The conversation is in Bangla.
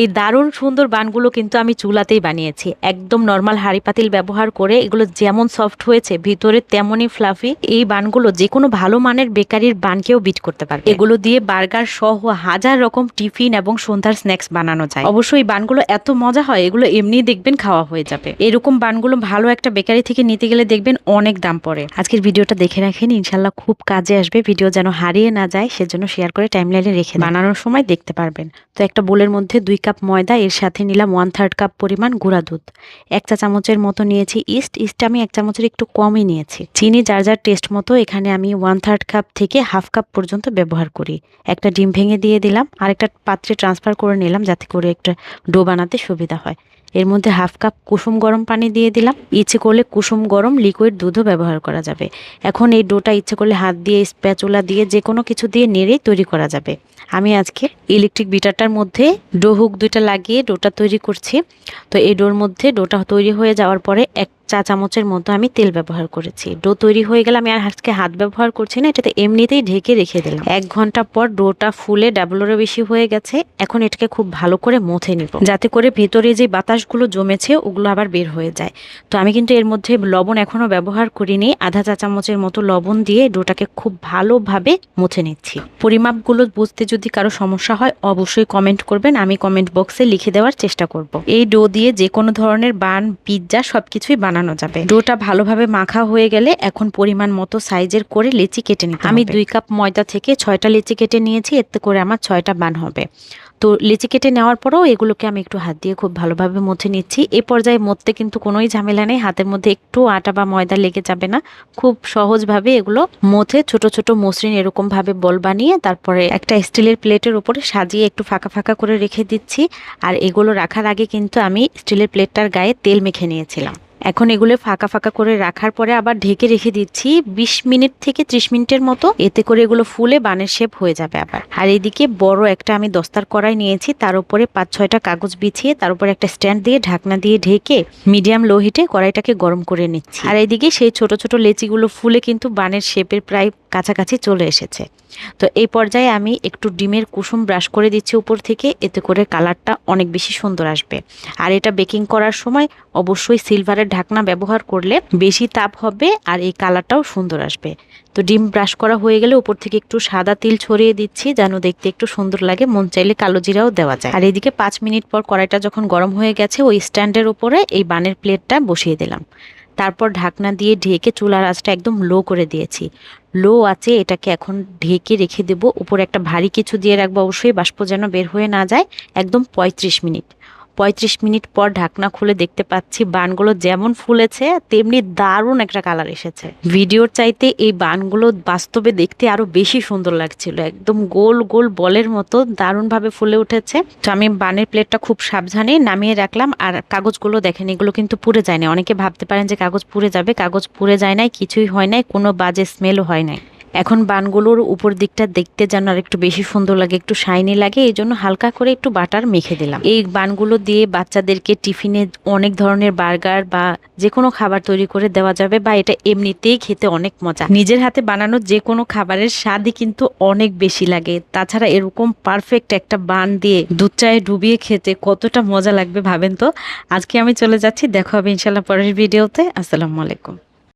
এই দারুণ সুন্দর বানগুলো কিন্তু আমি চুলাতেই বানিয়েছি। একদম নর্মাল হাঁড়ি পাতিল ব্যবহার করে এগুলো যেমন সফট হয়েছে, ভিতরে তেমনই ফ্লাফি এই বানগুলো যে কোনো ভালো মানের বেকারির বানকেও বিট করতে পারবে। এগুলো দিয়ে বার্গার সহ হাজার রকম টিফিন এবং সন্ধ্যার স্ন্যাক্স বানানো যায়। অবশ্যই বানগুলো এত মজা হয়, এগুলো এমনি দেখবেন খাওয়া হয়ে যাবে। এরকম বানগুলো ভালো একটা বেকারি থেকে নিতে গেলে দেখবেন অনেক দাম পড়ে। আজকের ভিডিওটা দেখে রাখেন ইনশাল্লাহ খুব কাজে আসবে। ভিডিও যেন হারিয়ে না যায়, সেজন্য শেয়ার করে টাইমলাইনে রেখে বানানোর সময় দেখতে পারবেন। তো একটা বোলের মধ্যে দুই কাপ ময়দা, এর সাথে নিলাম ওয়ান থার্ড কাপ পরিমাণ গুঁড়া দুধ। এক চা চামচের মতো নিয়েছি ইস্ট ইস্ট আমি এক চামচের একটু কমই নিয়েছি। চিনি যার যার টেস্ট মতো, এখানে আমি ওয়ান থার্ড কাপ থেকে হাফ কাপ পর্যন্ত ব্যবহার করি। একটা ডিম ভেঙে দিয়ে দিলাম আর একটা পাত্রে ট্রান্সফার করে নিলাম যাতে করে একটা ডো বানাতে সুবিধা হয়। এর মধ্যে হাফ কাপ কুসুম গরম পানি দিয়ে দিলাম। ইচ্ছে করলে কুসুম গরম লিকুইড দুধও ব্যবহার করা যাবে। এখন এই ডোটা ইচ্ছে করলে হাত দিয়ে, স্প্যাচুলা দিয়ে যে কোনো কিছু দিয়ে নেড়েই তৈরি করা যাবে। আমি আজকে ইলেকট্রিক বিটারটার মধ্যে ডো হুক দুইটা লাগিয়ে ডোটা তৈরি করছি। তো এই ডোর মধ্যে ডোটা তৈরি হয়ে যাওয়ার পরে এক চা চামচের মতো আমি তেল ব্যবহার করেছি। ডো তৈরি হয়ে গেলে আমি আর আজকে হাত ব্যবহার করছি না, এটাতে এমনিতেই ঢেকে রেখে দিলাম। এক ঘণ্টা পর ডোটা ফুলে ডাবলেরও বেশি হয়ে গেছে, এখন এটাকে খুব ভালো করে মথে নিব। যাতে করে ভেতরে যে বাতাসগুলো জমেছে, ওগুলো আবার বের হয়ে যায়। তো আমি কিন্তু এর মধ্যে লবণ এখনও ব্যবহার করিনি, আধা চা চামচের মতো লবণ দিয়ে ডোটাকে খুব ভালোভাবে মুছে নিচ্ছি। পরিমাপগুলো বুঝতে যদি কারও সমস্যা হয়, অবশ্যই কমেন্ট করবেন, আমি কমেন্ট বক্সে লিখে দেওয়ার চেষ্টা করব। এই ডো দিয়ে যে কোনো ধরনের বান, পিৎজা সবকিছুই বানানো যাবে। ডোটা ভালোভাবে মাখা হয়ে গেলে এখন পরিমাণ মতো সাইজের করে লেচি কেটে নিতে আমি দুই কাপ ময়দা থেকে ছয়টা লেচি কেটে নিয়েছি এতে করে আমার ছয়টা বান হবে। তো লিচি কেটে নেওয়ার পরেও এগুলোকে আমি একটু হাত দিয়ে খুব ভালোভাবে মুছে নিচ্ছি। এ পর্যায়ে মধ্যে কিন্তু কোনোই ঝামেলা নেই হাতের মধ্যে একটু আটা বা ময়দা লেগে যাবে না। খুব সহজভাবে এগুলো মথে ছোট ছোট মসৃণ এরকমভাবে বল বানিয়ে তারপরে একটা স্টিলের প্লেটের উপরে সাজিয়ে একটু ফাঁকা ফাঁকা করে রেখে দিচ্ছি। আর এগুলো রাখার আগে কিন্তু আমি স্টিলের প্লেটটার গায়ে তেল মেখে নিয়েছিলাম। এখন এগুলো ফাঁকা ফাঁকা করে রাখার পরে আবার ঢেকে রেখে দিচ্ছি বিশ মিনিট থেকে ত্রিশ মিনিটের মতো। এতে করে এগুলো ফুলে বানের শেপ হয়ে যাবে আবার। আর এদিকে বড় একটা আমি দস্তার কড়াই নিয়েছি, তার উপরে পাঁচ ছয়টা কাগজ বিছিয়ে তার উপরে একটা স্ট্যান্ড দিয়ে ঢাকনা দিয়ে ঢেকে মিডিয়াম লো হিটে কড়াইটাকে গরম করে নিচ্ছি। আর এইদিকে সেই ছোট ছোট লেচিগুলো ফুলে কিন্তু বানের শেপের প্রায় কাছাকাছি চলে এসেছে। তো এই পর্যায়ে আমি একটু ডিমের কুসুম ব্রাশ করে দিচ্ছি উপর থেকে, এতে করে কালারটা অনেক বেশি সুন্দর আসবে। আর এটা বেকিং করার সময় অবশ্যই সিলভারের ঢাকনা ব্যবহার করলে বেশি তাপ হবে আর এই কালারটাও সুন্দর আসবে। তো ডিম ব্রাশ করা হয়ে গেলে উপর থেকে একটু সাদা তিল ছড়িয়ে দিচ্ছি যেন দেখতে একটু সুন্দর লাগে, মন চাইলে কালো জিরাও দেওয়া যায়। আর এদিকে পাঁচ মিনিট পর কড়াইটা যখন গরম হয়ে গেছে, ওই স্ট্যান্ডের উপরে এই বানের প্লেটটা বসিয়ে দিলাম। তারপর ঢাকনা দিয়ে ঢেকে চুলার আঁচটা একদম লো করে দিয়েছি। লো আছে এটাকে এখন ঢেকে রেখে দেব। উপরে একটা ভারী কিছু দিয়ে রাখব, অবশ্যই বাষ্প যেন বের হয়ে না যায়, একদম পঁয়ত্রিশ মিনিট। পঁয়ত্রিশ মিনিট পর ঢাকনা খুলে দেখতে পাচ্ছি বানগুলো যেমন ফুলেছে, তেমনি দারুণ একটা কালার এসেছে। ভিডিওর চাইতে এই বানগুলো বাস্তবে দেখতে আরও বেশি সুন্দর লাগছিল। একদম গোল গোল বলের মতো দারুণভাবে ফুলে উঠেছে। তো আমি বানের প্লেটটা খুব সাবধানে নামিয়ে রাখলাম আর কাগজগুলো দেখেন, এগুলো কিন্তু পুড়ে যায় না। অনেকে ভাবতে পারেন যে কাগজ পুড়ে যাবে, কাগজ পুড়ে যায় নাই, কিছুই হয় নাই, কোনো বাজে স্মেলও হয় নাই। এখন বানগুলোর উপর দিকটা দেখতে যেন আর একটু বেশি সুন্দর লাগে, একটু শাইনি লাগে, এই জন্য হালকা করে একটু বাটার মেখে দিলাম। এই বানগুলো দিয়ে বাচ্চাদেরকে টিফিনে অনেক ধরনের বার্গার বা যে কোনো খাবার তৈরি করে দেওয়া যাবে বা এটা এমনিতেই খেতে অনেক মজা। নিজের হাতে বানানো যে কোনো খাবারের স্বাদই কিন্তু অনেক বেশি লাগে। তাছাড়া এরকম পারফেক্ট একটা বান দিয়ে দুধ চায়ে ডুবিয়ে খেতে কতটা মজা লাগবে ভাবেন তো? আজকে আমি চলে যাচ্ছি, দেখা হবে ইনশাল্লাহ পরের ভিডিওতে আসসালামু আলাইকুম।